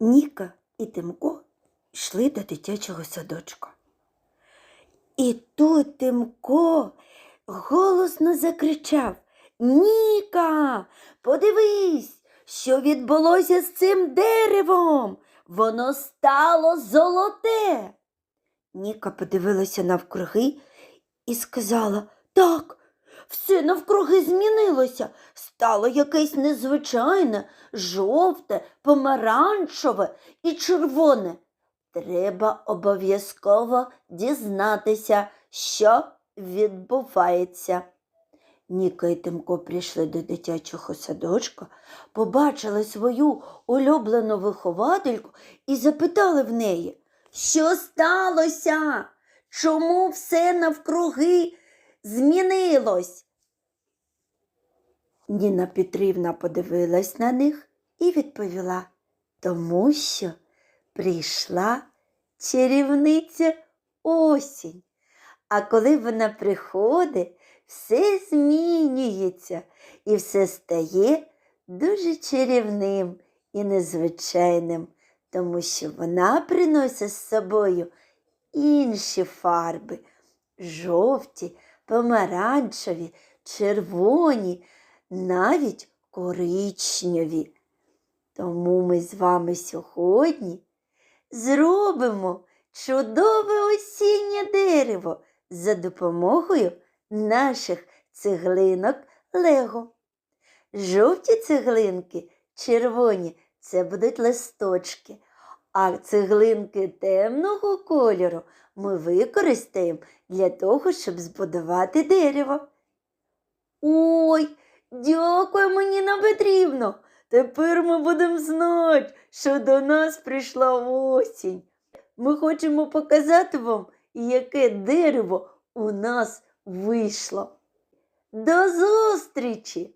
Ніка і Тимко йшли до дитячого садочка. І тут Тимко голосно закричав Ніка, подивись, що відбулося з цим деревом. Воно стало золоте. Ніка подивилася навкруги і сказала Так, все навкруги змінилося. Стало якесь незвичайне, жовте, помаранчеве і червоне. Треба обов'язково дізнатися, що відбувається. Ніка і Тимко прийшли до дитячого садочка, побачили свою улюблену виховательку і запитали в неї, що сталося? Чому все навкруги змінилось? Ніна Петрівна подивилась на них і відповіла, тому що прийшла чарівниця осінь. А коли вона приходить, все змінюється і все стає дуже чарівним і незвичайним, тому що вона приносить з собою інші фарби жовті, помаранчеві, червоні, навіть коричневі. Тому ми з вами сьогодні зробимо чудове осіннє дерево за допомогою наших цеглинок Лего. Жовті цеглинки, червоні це будуть листочки, а цеглинки темного кольору ми використаємо для того, щоб збудувати дерево. Ой, дякуємо, Ніна Петрівно. Тепер ми будемо знати, що до нас прийшла осінь. Ми хочемо показати вам, яке дерево у нас вийшло. До зустрічі!